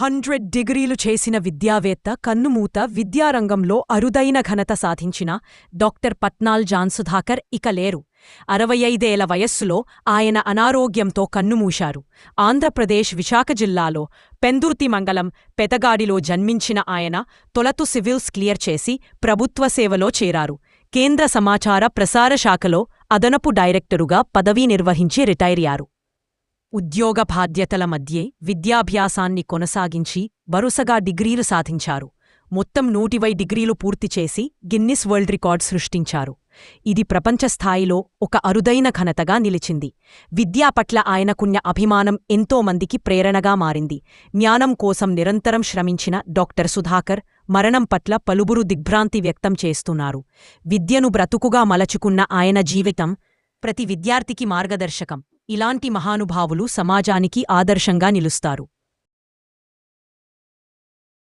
Hundred డిగ్రీలు చేసిన విద్యావేత్త కన్నుమూత విద్యారంగంలో అరుదైన ఘనత సాధించిన డాక్టర్ పట్నాల్ జాన్సుధాకర్ ఇక లేరు. అరవై ఐదేళ్ళ వయస్సులో ఆయన అనారోగ్యంతో కన్నుమూశారు. ఆంధ్రప్రదేశ్ విశాఖ జిల్లాలో పెందుర్తి మంగళం పెదగాడిలో జన్మించిన ఆయన తొలతు సివిల్స్ క్లియర్ చేసి ప్రభుత్వ సేవలో చేరారు. కేంద్ర సమాచార ప్రసార శాఖలో అదనపు డైరెక్టరుగా పదవీ నిర్వహించి రిటైరయ్యారు ఉద్యోగ బాధ్యతల మధ్యే విద్యాభ్యాసాన్ని కొనసాగించి వరుసగా డిగ్రీలు సాధించారు. మొత్తం నూటివై డిగ్రీలు పూర్తి చేసి గిన్నిస్ వరల్డ్ రికార్డ్ సృష్టించారు. ఇది ప్రపంచస్థాయిలో ఒక అరుదైన ఘనతగా నిలిచింది. విద్యా పట్ల ఆయనకున్న అభిమానం ఎంతోమందికి ప్రేరణగా మారింది. జ్ఞానం కోసం నిరంతరం శ్రమించిన డాక్టర్ సుధాకర్ మరణం పట్ల పలువురు దిగ్భ్రాంతి వ్యక్తం చేస్తున్నారు. విద్యను బ్రతుకుగా మలచుకున్న ఆయన జీవితం ప్రతి విద్యార్థికి మార్గదర్శకం. ఇలాంటి మహానుభావులు సమాజానికి ఆదర్శంగా నిలుస్తారు.